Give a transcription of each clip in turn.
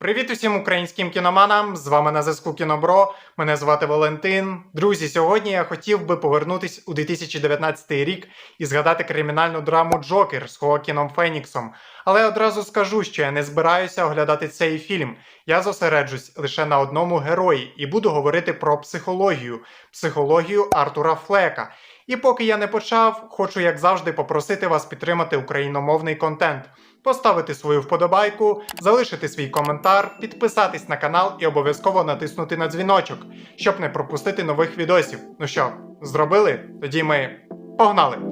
Привіт усім українським кіноманам! З вами на зв'язку Кінобро. Мене звати Валентин. Друзі, сьогодні я хотів би повернутись у 2019 рік і згадати кримінальну драму Джокер з Хоакіном Феніксом. Але одразу скажу, що я не збираюся оглядати цей фільм. Я зосереджусь лише на одному герої і буду говорити про психологію, психологію Артура Флека. І поки я не почав, хочу, як завжди, попросити вас підтримати україномовний контент, поставити свою вподобайку, залишити свій коментар, підписатись на канал і обов'язково натиснути на дзвіночок, щоб не пропустити нових відосів. Ну що, зробили? Тоді ми погнали!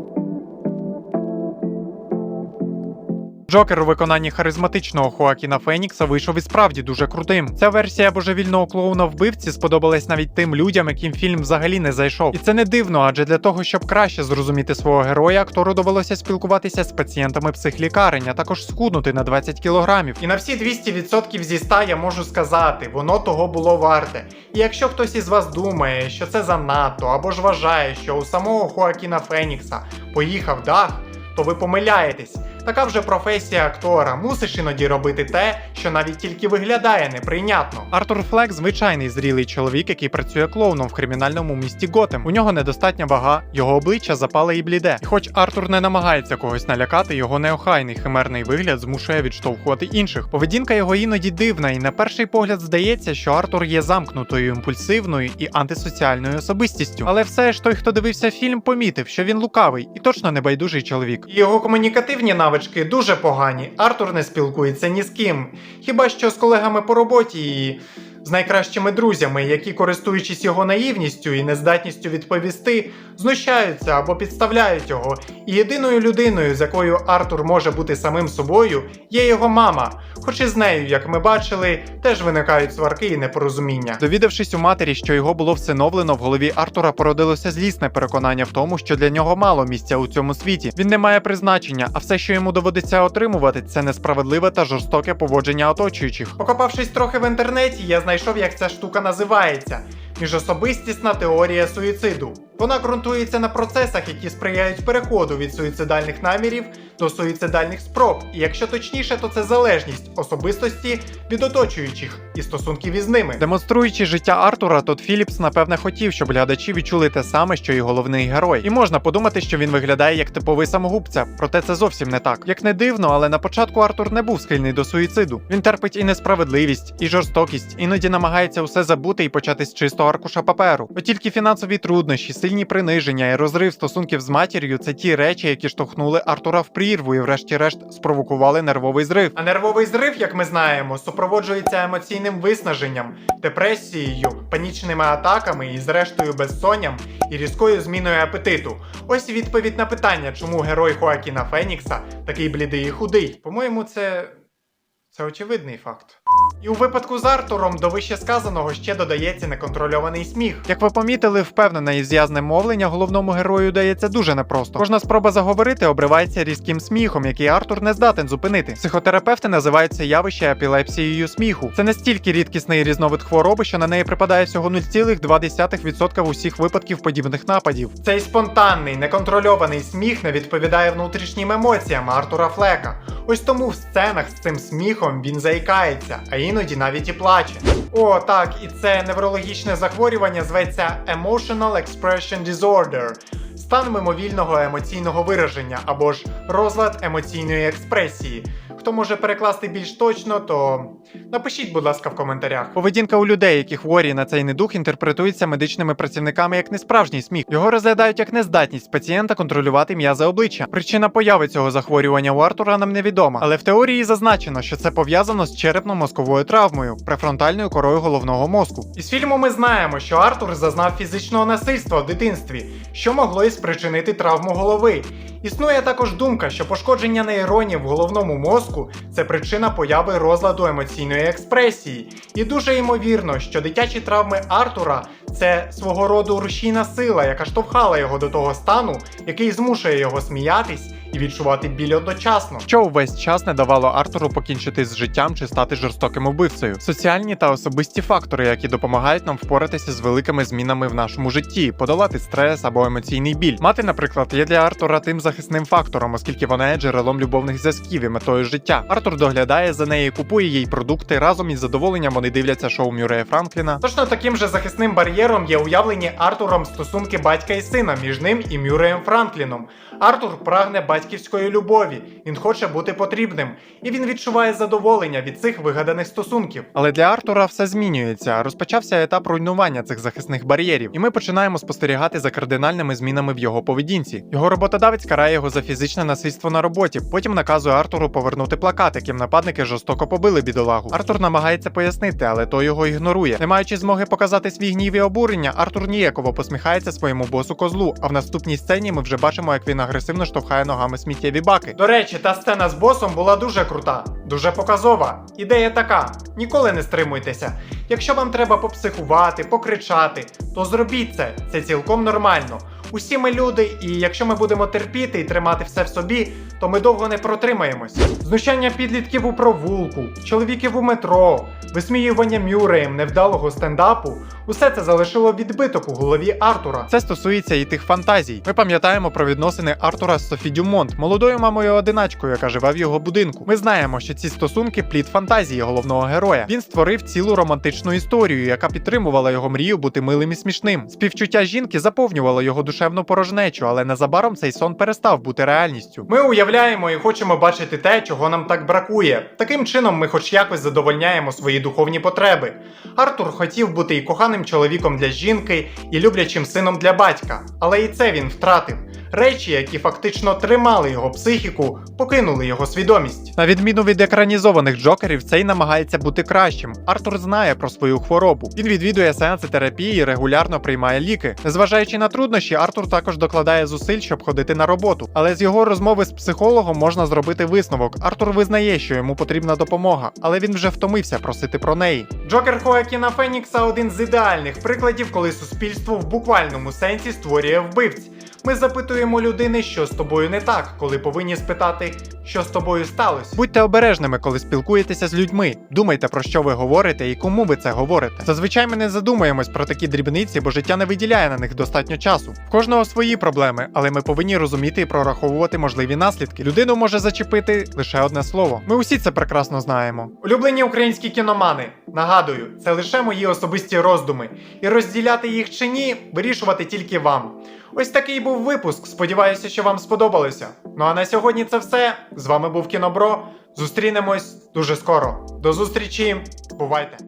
Джокер у виконанні харизматичного Хоакіна Фенікса вийшов і справді дуже крутим. Ця версія божевільного клоуна вбивці сподобалась навіть тим людям, яким фільм взагалі не зайшов. І це не дивно, адже для того, щоб краще зрозуміти свого героя, актору довелося спілкуватися з пацієнтами психлікарень, а також схуднути на 20 кілограмів. І на всі 200% зі 100 я можу сказати, воно того було варте. І якщо хтось із вас думає, що це занадто, або ж вважає, що у самого Хоакіна Фенікса поїхав дах, то ви помиляєтесь. Така вже професія актора. Мусиш іноді робити те, що навіть тільки виглядає неприйнятно. Артур Флек звичайний зрілий чоловік, який працює клоуном в кримінальному місті Готем. У нього недостатня вага, його обличчя запале і бліде. І хоч Артур не намагається когось налякати, його неохайний химерний вигляд змушує відштовхувати інших. Поведінка його іноді дивна, і на перший погляд здається, що Артур є замкнутою, імпульсивною і антисоціальною особистістю. Але все ж той, хто дивився фільм, помітив, що він лукавий і точно не байдужий чоловік. Його комунікативні навички дуже погані. Артур не спілкується ні з ким, хіба що з колегами по роботі і з найкращими друзями, які, користуючись його наївністю і нездатністю відповісти, знущаються або підставляють його. І єдиною людиною, з якою Артур може бути самим собою, є його мама. Хоч і з нею, як ми бачили, теж виникають сварки і непорозуміння. Довідавшись у матері, що його було всиновлено, в голові Артура породилося злісне переконання в тому, що для нього мало місця у цьому світі. Він не має призначення, а все, що йому доводиться отримувати, це несправедливе та жорстоке поводження оточуючих. Покопавшись трохи в інтернеті, я знайшов, як ця штука називається. Міжособистісна теорія суїциду. Вона ґрунтується на процесах, які сприяють переходу від суїцидальних намірів до суїцидальних спроб. І якщо точніше, то це залежність особистості від оточуючих і стосунків із ними. Демонструючи життя Артура, Тодд Філіпс напевне хотів, щоб глядачі відчули те саме, що і головний герой. І можна подумати, що він виглядає як типовий самогубця, проте це зовсім не так. Як не дивно, але на початку Артур не був схильний до суїциду. Він терпить і несправедливість, і жорстокість, іноді намагається усе забути і почати з чистого аркуша паперу. От тільки фінансові труднощі, сильні приниження і розрив стосунків з матір'ю це ті речі, які штовхнули Артура в прірву і, врешті-решт, спровокували нервовий зрив. А нервовий зрив, як ми знаємо, супроводжується емоційним виснаженням, депресією, панічними атаками і, зрештою, безсонням і різкою зміною апетиту. Ось відповідь на питання, чому герой Хоакіна Фенікса такий блідий і худий. По-моєму, це. Це очевидний факт. І у випадку з Артуром до вище сказаного ще додається неконтрольований сміх. Як ви помітили, впевнене і зв'язне мовлення головному герою дається дуже непросто. Кожна спроба заговорити обривається різким сміхом, який Артур не здатен зупинити. Психотерапевти називають це явище епілепсією сміху. Це настільки рідкісний різновид хвороби, що на неї припадає всього 0,2% усіх випадків подібних нападів. Цей спонтанний, неконтрольований сміх не відповідає внутрішнім емоціям Артура Флека. Ось тому в сценах з цим сміхом він заїкається, а іноді навіть і плаче. О, так, і це неврологічне захворювання зветься Emotional Expression Disorder. Стан мимовільного емоційного вираження або ж розлад емоційної експресії. Хто може перекласти більш точно, то напишіть, будь ласка, в коментарях. Поведінка у людей, які хворі на цей недух, інтерпретується медичними працівниками як несправжній сміх. Його розглядають як нездатність пацієнта контролювати м'язи обличчя. Причина появи цього захворювання у Артура нам невідома, але в теорії зазначено, що це пов'язано з черепно-мозковою травмою, префронтальною корою головного мозку. Із фільму ми знаємо, що Артур зазнав фізичного насильства в дитинстві, що могло і спричинити травму голови. Існує також думка, що пошкодження нейронів в головному мозку це причина появи розладу емоційної експресії. І дуже ймовірно, що дитячі травми Артура це свого роду рушійна сила, яка штовхала його до того стану, який змушує його сміятись і відчувати біль одночасно, що увесь час не давало Артуру покінчити з життям чи стати жорстоким убивцею. Соціальні та особисті фактори, які допомагають нам впоратися з великими змінами в нашому житті, подолати стрес або емоційний біль. Мати, наприклад, є для Артура тим захисним фактором, оскільки вона є джерелом любовних зв'язків і метою життя. Артур доглядає за нею, купує їй продукти. Разом із задоволенням вони дивляться шоу Мюрея Франкліна. Точно таким же захисним бар'єром є уявлені Артуром стосунки батька і сина між ним і Мюреєм Франкліном. Артур прагне батьківської любові, він хоче бути потрібним, і він відчуває задоволення від цих вигаданих стосунків. Але для Артура все змінюється. Розпочався етап руйнування цих захисних бар'єрів, і ми починаємо спостерігати за кардинальними змінами в його поведінці. Його роботодавець карає його за фізичне насильство на роботі. Потім наказує Артуру повернути плакат, яким нападники жорстоко побили бідолагу. Артур намагається пояснити, але той його ігнорує. Не маючи змоги показати свій гнів і обурення, Артур ніяково посміхається своєму босу козлу. А в наступній сцені ми вже бачимо, як він агресивно штовхає ногами сміттєві баки. До речі, та сцена з босом була дуже крута, дуже показова. Ідея така: ніколи не стримуйтеся. Якщо вам треба попсихувати, покричати, то зробіть це. Це цілком нормально. Усі ми люди, і якщо ми будемо терпіти і тримати все в собі, то ми довго не протримаємось. Знущання підлітків у провулку, чоловіків у метро, висміювання Мюреєм невдалого стендапу. Усе це залишило відбиток у голові Артура. Це стосується і тих фантазій. Ми пам'ятаємо про відносини Артура з Софі Дюмонт, молодою мамою одиначкою, яка живе в його будинку. Ми знаємо, що ці стосунки плід фантазії головного героя. Він створив цілу романтичну історію, яка підтримувала його мрію бути милим і смішним. Співчуття жінки заповнювало його душевну порожнечу, але незабаром цей сон перестав бути реальністю. Ми уявляємо і хочемо бачити те, чого нам так бракує. Таким чином, ми хоч якось задовольняємо свої духовні потреби. Артур хотів бути і коханим чоловіком для жінки, і люблячим сином для батька, але і це він втратив. Речі, які фактично тримали його психіку, покинули його свідомість. На відміну від екранізованих джокерів, цей намагається бути кращим. Артур знає про свою хворобу. Він відвідує сеанси терапії регулярно приймає ліки. Незважаючи на труднощі, Артур також докладає зусиль, щоб ходити на роботу. Але з його розмови з психологом можна зробити висновок. Артур визнає, що йому потрібна допомога, але він вже втомився просити про неї. Джокер Хоакіна Фенікса один з ідеальних прикладів, коли суспільство в буквальному сенсі створює вбивць. Ми запитуємо людини, що з тобою не так, коли повинні спитати, що з тобою сталося. Будьте обережними, коли спілкуєтеся з людьми. Думайте про що ви говорите і кому ви це говорите. Зазвичай ми не задумуємось про такі дрібниці, бо життя не виділяє на них достатньо часу. В кожного свої проблеми, але ми повинні розуміти і прораховувати можливі наслідки. Людину може зачепити лише одне слово. Ми усі це прекрасно знаємо. Улюблені українські кіномани. Нагадую, це лише мої особисті роздуми, і розділяти їх чи ні, вирішувати тільки вам. Ось такий був випуск. Сподіваюся, що вам сподобалося. Ну а на сьогодні це все. З вами був Кінобро. Зустрінемось дуже скоро. До зустрічі. Бувайте!